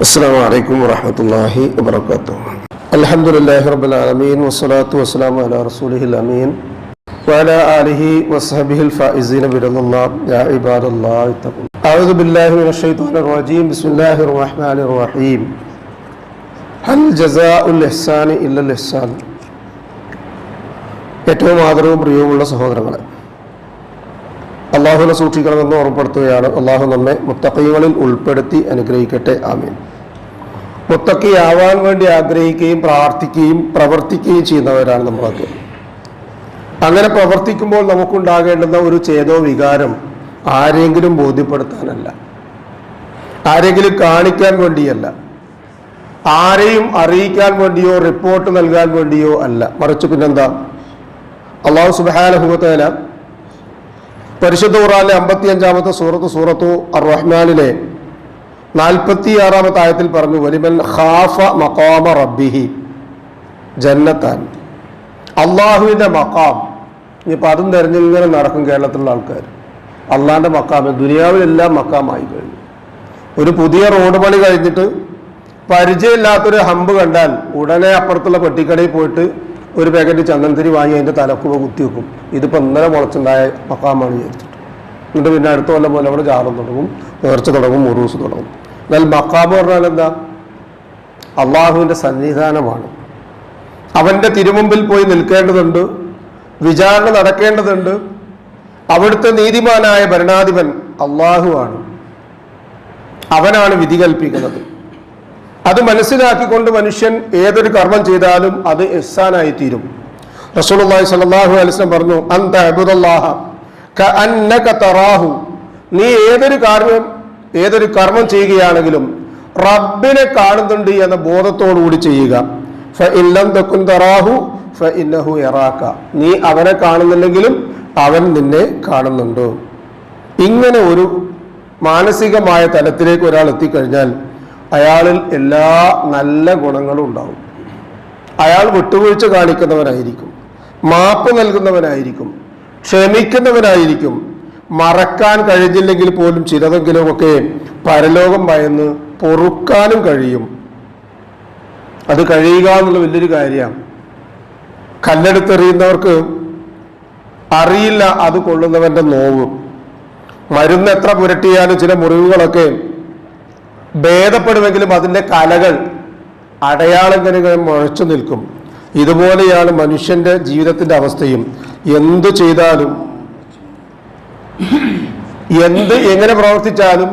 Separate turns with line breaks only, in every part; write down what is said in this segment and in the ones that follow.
السلام عليكم ورحمة الله وبركاته الحمد لله رب العالمين والصلاة والسلام على رسوله الأمين وعلى آله وصحبه الفائزين برضا الله يا عباد الله اتقوا أعوذ بالله من الشيطان الرجيم بسم الله الرحمن الرحيم هل جزاء الإحسان إلا الإحسان ഏറ്റവും ആദരവും പ്രിയവുമുള്ള സഹോദരങ്ങളെ അള്ളാഹുവിനെ സൂക്ഷിക്കണമെന്ന് ഓർമ്മപ്പെടുത്തുകയാണ് അള്ളാഹു നമ്മെ മുത്തക്കൈകളിൽ ഉൾപ്പെടുത്തി അനുഗ്രഹിക്കട്ടെ ആമീൻ മുത്തക്കിയാവാൻ വേണ്ടി ആഗ്രഹിക്കുകയും പ്രാർത്ഥിക്കുകയും പ്രവർത്തിക്കുകയും ചെയ്യുന്നവരാണ് നമ്മളൊക്കെ. അങ്ങനെ പ്രവർത്തിക്കുമ്പോൾ നമുക്കുണ്ടാകേണ്ടുന്ന ഒരു ചേതോ വികാരം ആരെങ്കിലും ബോധ്യപ്പെടുത്താനല്ല. ആരെങ്കിലും കാണിക്കാൻ വേണ്ടിയല്ല. ആരെയും അറിയിക്കാൻ വേണ്ടിയോ റിപ്പോർട്ട് നൽകാൻ വേണ്ടിയോ അല്ല. മറിച്ച് പിന്നെന്താ? അള്ളാഹു സുബാനഹുബത്തേല പരിശുദ്ധ ഖുറാനിലെ അമ്പത്തി അഞ്ചാമത്തെ സൂറത്ത് സൂറത്തു അർ റഹ്മാനിലെ നാൽപ്പത്തി ആറാമത്തെ ആയത്തിൽ പറഞ്ഞു വലിമൻ ഖാഫ മഖാമ റബ്ബിഹി. ജന്നത്താൻ. അള്ളാഹുവിന്റെ മക്കാം ഇനിയിപ്പോൾ അതും തിരഞ്ഞിങ്ങനെ നടക്കും കേരളത്തിലുള്ള ആൾക്കാർ അള്ളാഹിന്റെ മക്കാമ ദുനിയാവിലെല്ലാം മക്കാമായി കഴിഞ്ഞു. ഒരു പുതിയ റോഡ് പണി കഴിഞ്ഞിട്ട് പരിചയമില്ലാത്തൊരു ഹമ്പ് കണ്ടാൽ ഉടനെ അപ്പുറത്തുള്ള പെട്ടിക്കടയിൽ പോയിട്ട് ഒരു പാക്കറ്റ് ചന്ദനത്തിരി വാങ്ങി അതിന്റെ തലക്കുവ കുത്തി വെക്കും. ഇതിപ്പോൾ ഇന്നലെ മുളച്ചുണ്ടായ മക്കാമാണ് വിചാരിച്ചിട്ട്. എന്നിട്ട് പിന്നെ അടുത്ത കൊല്ലം പോലെ അവിടെ ജാറം തുടങ്ങും നേർച്ച തുടങ്ങും മുറൂസ് തുടങ്ങും. എന്നാൽ മക്കാബ് പറഞ്ഞാൽ എന്താ? അള്ളാഹുവിന്റെ സന്നിധാനമാണ്. അവന്റെ തിരുമുമ്പിൽ പോയി നിൽക്കേണ്ടതുണ്ട് വിചാരണ നടക്കേണ്ടതുണ്ട്. അവിടുത്തെ നീതിമാനായ ഭരണാധിപൻ അള്ളാഹുവാണ് അവനാണ് വിധി കൽപ്പിക്കുന്നത്. അത് മനസ്സിലാക്കിക്കൊണ്ട് മനുഷ്യൻ ഏതൊരു കർമ്മം ചെയ്താലും അത് എസ്സാനായി തീരും. റസൂലുള്ളാഹി സ്വല്ലല്ലാഹു അലൈഹി വസല്ലം പറഞ്ഞു അന്ത അബ്ദുല്ലാഹ കഅന്നക തറാഹു. നീ ഏതൊരു കർമ്മം ഏതൊരു കർമ്മം ചെയ്യുകയാണെങ്കിലും റബ്ബിനെ കാണുന്നുണ്ട് എന്ന ബോധത്തോടുകൂടി ചെയ്യുക. നീ അവനെ കാണുന്നില്ലെങ്കിലും അവൻ നിന്നെ കാണുന്നുണ്ട്? ഇങ്ങനെ ഒരു മാനസികമായ തലത്തിലേക്ക് ഒരാൾ എത്തിക്കഴിഞ്ഞാൽ അയാളിൽ എല്ലാ നല്ല ഗുണങ്ങളും ഉണ്ടാവും. അയാൾ വിട്ടുവീഴ്ച കാണിക്കുന്നവനായിരിക്കും. മാപ്പ് നൽകുന്നവനായിരിക്കും. ക്ഷമിക്കുന്നവനായിരിക്കും. മറക്കാൻ കഴിഞ്ഞില്ലെങ്കിൽ പോലും ചിലതെങ്കിലുമൊക്കെ പരലോകം ഭയന്ന് പൊറുക്കാനും കഴിയും. അത് കഴിയുക എന്നുള്ള വലിയൊരു കാര്യമാണ് കല്ലെടുത്തെറിയുന്നവർക്ക് അറിയില്ല അത് കൊള്ളുന്നവന്റെ നോവ്. മരുന്ന് എത്ര പുരട്ടിയാലും ചില മുറിവുകളൊക്കെ ഭേദപ്പെടുമെങ്കിലും അതിന്റെ കലകൾ അടയാളങ്ങനെ മുഴച്ചു നിൽക്കും. ഇതുപോലെയാണ് മനുഷ്യന്റെ ജീവിതത്തിന്റെ അവസ്ഥയും. എന്തു ചെയ്താലും എന്ത് എങ്ങനെ പ്രവർത്തിച്ചാലും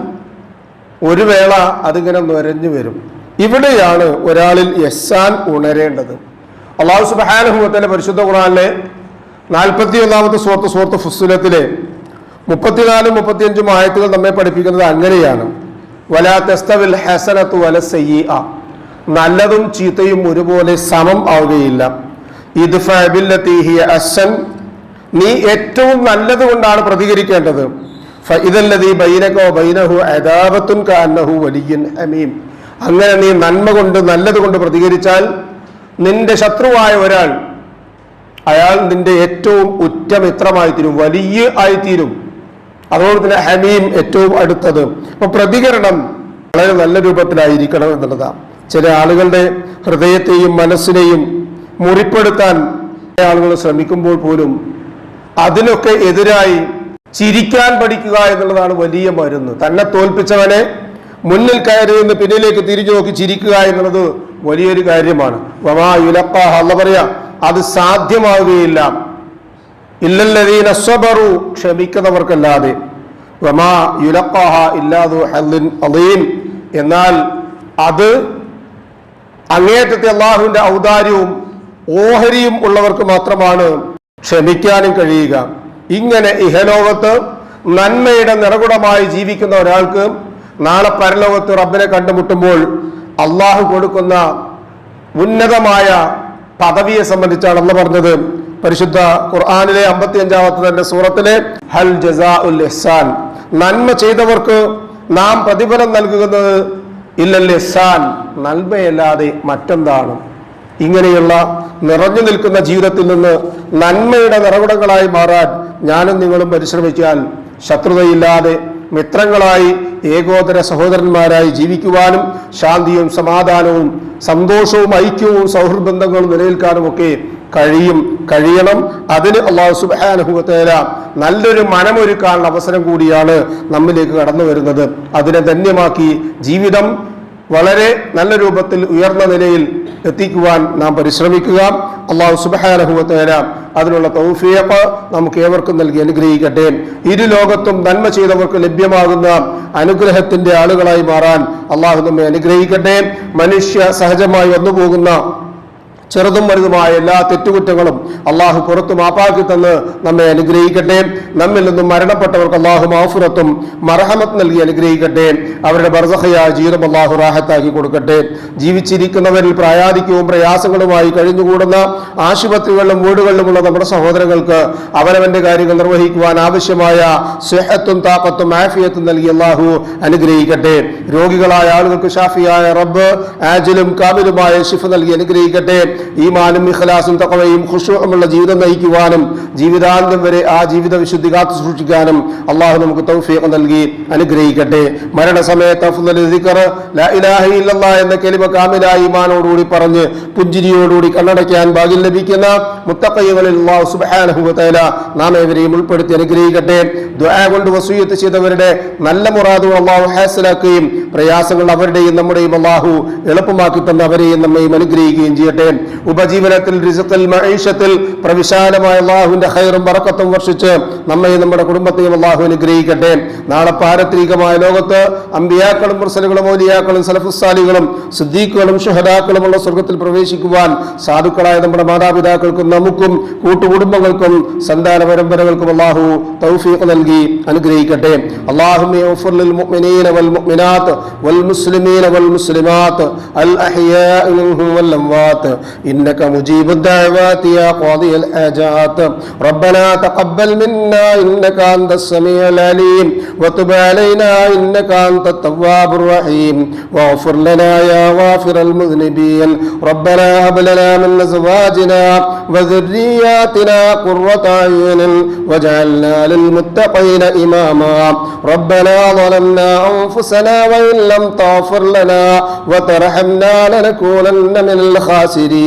ഒരു വേള അതിങ്ങനെ നുരഞ്ഞു വരും. ഇവിടെയാണ് ഒരാളിൽ യസാൻ ഉണരേണ്ടത്. അള്ളാഹു സുബാനുഭവത്തിലെ പരിശുദ്ധ ഖുറാനിലെ നാൽപ്പത്തി ഒന്നാമത്തെ സുഹൃത്ത് സുഹൃത്ത് ഫുസുലത്തിലെ മുപ്പത്തിനാലും മുപ്പത്തിയഞ്ചും ആയത്തുകൾ നമ്മെ പഠിപ്പിക്കുന്നത് അങ്ങനെയാണ്. വലാ ഹസനത്തു വല സയ്യ നല്ലതും ചീത്തയും ഒരുപോലെ സമം ആവുകയില്ല. ഇത് ഫബില്ലത്തിഹിയ അസൻ നീ ഏറ്റവും നല്ലത് കൊണ്ടാണ് പ്രതികരിക്കേണ്ടത്. ഇതല്ലതീ ബൈനകോ ബൈനഹു അദാബത്തുൻ കാന്നഹു വലിയൻ അമീം അങ്ങനെ നീ നന്മ കൊണ്ട് നല്ലത് കൊണ്ട് പ്രതികരിച്ചാൽ നിന്റെ ശത്രുവായ ഒരാൾ അയാൾ നിന്റെ ഏറ്റവും ഉറ്റ മിത്രമായി തീരും വലിയ ആയിത്തീരും. അതുപോലെ തന്നെ ഹമീം ഏറ്റവും അടുത്തത്. അപ്പൊ പ്രതികരണം വളരെ നല്ല രൂപത്തിലായിരിക്കണം എന്നുള്ളതാണ് ചില ആളുകളുടെ ഹൃദയത്തെയും മനസ്സിനെയും മുറിപ്പെടുത്താൻ ആളുകൾ ശ്രമിക്കുമ്പോൾ പോലും അതിനൊക്കെ എതിരായി ചിരിക്കാൻ പഠിക്കുക എന്നുള്ളതാണ് വലിയ മരുന്ന്. തന്നെ തോൽപ്പിച്ചവനെ മുന്നിൽ കയറി നിന്ന് പിന്നിലേക്ക് തിരിഞ്ഞു നോക്കി ചിരിക്കുക എന്നുള്ളത് വലിയൊരു കാര്യമാണ്. വമാ യുലപ്പ എന്ന് പറയാ അത് സാധ്യമാവുകയില്ല. ഇല്ലല്ലതീന സ്വബറു ക്ഷമിക്കുന്നവർക്കല്ലാതെ. വമാ യുലപ്പാഹ ഇല്ലാതു ഹല്ലിൻ അലീം എന്നാൽ അത് അങ്ങേറ്റത്തെ അള്ളാഹുവിന്റെ ഔദാര്യവും ഓഹരിയും ഉള്ളവർക്ക് മാത്രമാണ് ക്ഷമിക്കാനും കഴിയുക. ഇങ്ങനെ ഇഹലോകത്ത് നന്മയുടെ നിറകുടമായി ജീവിക്കുന്ന ഒരാൾക്ക് നാളെ പരലോകത്ത് റബ്ബിനെ കണ്ടുമുട്ടുമ്പോൾ അള്ളാഹു കൊടുക്കുന്ന ഉന്നതമായ പദവിയെ സംബന്ധിച്ചാണ് അന്ന് പറഞ്ഞത്. പരിശുദ്ധ ഖുർആാനിലെ അമ്പത്തി അഞ്ചാമത്തെ തന്നെ സൂറത്തിലെ ഹൽ ജസാ ഉൽ ഇഹ്സാൻ. നന്മ ചെയ്തവർക്ക് നാം പ്രതിഫലം നൽകുന്നത് ഇല്ലൽ ഇഹ്സാൻ. നന്മയല്ലാതെ മറ്റെന്താണ്? ഇങ്ങനെയുള്ള നിറഞ്ഞു നിൽക്കുന്ന ജീവിതത്തിൽ നിന്ന് നന്മയുടെ നിറകുടങ്ങളായി മാറാൻ ഞാനും നിങ്ങളും പരിശ്രമിച്ചാൽ ശത്രുതയില്ലാതെ മിത്രങ്ങളായി ഏകോദര സഹോദരന്മാരായി ജീവിക്കുവാനും ശാന്തിയും സമാധാനവും സന്തോഷവും ഐക്യവും സൗഹൃദ ബന്ധങ്ങളും നിലനിൽക്കാനും ഒക്കെ കഴിയും കഴിയണം. അതിന് അള്ളാഹു സുബാനുഭവത്തേല നല്ലൊരു മനമൊരുക്കാനുള്ള അവസരം കൂടിയാണ് നമ്മിലേക്ക് കടന്നു വരുന്നത് അതിനെ ധന്യമാക്കി ജീവിതം വളരെ നല്ല രൂപത്തിൽ ഉയർന്ന നിലയിൽ എത്തിക്കുവാൻ നാം പരിശ്രമിക്കുക. അള്ളാഹു സുബാനഹുവത്തേല അതിനുള്ള തൗഫിയപ്പ് നമുക്ക് ഏവർക്കും നൽകി അനുഗ്രഹിക്കട്ടെ. ഇരു ലോകത്തും നന്മ ചെയ്തവർക്ക് ലഭ്യമാകുന്ന അനുഗ്രഹത്തിന്റെ ആളുകളായി മാറാൻ അള്ളാഹു നമ്മെ അനുഗ്രഹിക്കട്ടെ. മനുഷ്യ സഹജമായി വന്നുപോകുന്ന ചെറുതും വലുതുമായ എല്ലാ തെറ്റുകുറ്റങ്ങളും അള്ളാഹു പുറത്തു മാപ്പാക്കി തന്ന് നമ്മെ അനുഗ്രഹിക്കട്ടെ. നമ്മിൽ നിന്നും മരണപ്പെട്ടവർക്ക് അള്ളാഹു മാഫുറത്തും മർഹമത്ത് നൽകി അനുഗ്രഹിക്കട്ടെ. അവരുടെ ബർസഹയായ ജീവിതം അള്ളാഹു റാഹത്താക്കി കൊടുക്കട്ടെ. ജീവിച്ചിരിക്കുന്നവരിൽ പ്രായാധിക്യവും പ്രയാസങ്ങളുമായി കഴിഞ്ഞുകൂടുന്ന ആശുപത്രികളിലും വീടുകളിലുമുള്ള നമ്മുടെ സഹോദരങ്ങൾക്ക് അവരവന്റെ കാര്യങ്ങൾ നിർവഹിക്കുവാൻ ആവശ്യമായ സെഹത്തും താക്കത്തും ആഫിയത്തും നൽകി അള്ളാഹു അനുഗ്രഹിക്കട്ടെ. രോഗികളായ ആളുകൾക്ക് ഷാഫിയായ റബ്ബ് ആജിലും കാമിലുമായ ഷിഫ് നൽകി അനുഗ്രഹിക്കട്ടെ. ഈമാനും ഇഖലാസും തക്കവയും ഖുഷുമുള്ള ജീവിതം നയിക്കുവാനും ജീവിതാന്തം വരെ ആ ജീവിത വിശുദ്ധി കാത്തു സൂക്ഷിക്കാനും അള്ളാഹു നമുക്ക് തൗഫീഖ് നൽകി അനുഗ്രഹിക്കട്ടെ. മരണസമയത്ത് എന്ന കലിമ കാമിലായ ഈമാനോടുകൂടി പറഞ്ഞ് പുഞ്ചിരിയോടുകൂടി കണ്ണടയ്ക്കാൻ ഭാഗ്യം ലഭിക്കുന്ന മുത്തക്കയ്യങ്ങളിൽ അള്ളാഹു തആല നാം ഏവരെയും ഉൾപ്പെടുത്തി അനുഗ്രഹിക്കട്ടെ. ദുആ കൊണ്ട് വസൂയത്ത് ചെയ്തവരുടെ നല്ല മുറാദുകൾ അള്ളാഹു ഹാസിലാക്കുകയും പ്രയാസങ്ങൾ അവരുടെയും നമ്മുടെയും അള്ളാഹു എളുപ്പമാക്കി തന്ന അവരെയും നമ്മയും അനുഗ്രഹിക്കുകയും ചെയ്യട്ടെ. ഉപജീവനത്തിൽ റിസത്തിൽ മഹീഷത്തിൽ പ്രവിശാലമായ അള്ളാഹുവിന്റെ ഹൈറും പറക്കത്തും വർഷിച്ച് നമ്മയും നമ്മുടെ കുടുംബത്തെയും അള്ളാഹു അനുഗ്രഹിക്കട്ടെ നാളെ പാരത്രികമായ ലോകത്ത് അമ്പിയാക്കളും മുർസലുകളും മൗലിയാക്കളും സലഫുസാലികളും സിദ്ദീഖുകളും ഷുഹദാക്കളുമുള്ള സ്വർഗത്തിൽ പ്രവേശിക്കുവാൻ സാധുക്കളായ നമ്മുടെ മാതാപിതാക്കൾക്കും നമുക്കും കൂട്ടുകുടുംബങ്ങൾക്കും സന്താന പരമ്പരകൾക്കും അള്ളാഹു തൗഫീഖ് നൽകി അനുഗ്രഹിക്കട്ടെ അള്ളാഹുമേ للمؤمنين والمؤمنات والمسلمين والمسلمات الأحياء منهم والأموات إنك مجيب الدعوات يا قاضي الحاجات ربنا تقبل منا إنك أنت السميع العليم وتب علينا إنك أنت التواب الرحيم واغفر لنا يا غافر المذنبين ربنا هب لنا من أزواجنا وذرياتنا قرة أعين واجعلنا للمتقين إماما ربنا ظلمنا أنفسنا وإن لم تغفر لنا وترحمنا لنكونن من الخاسرين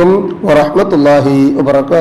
Warahmatullahi wabarakatuh.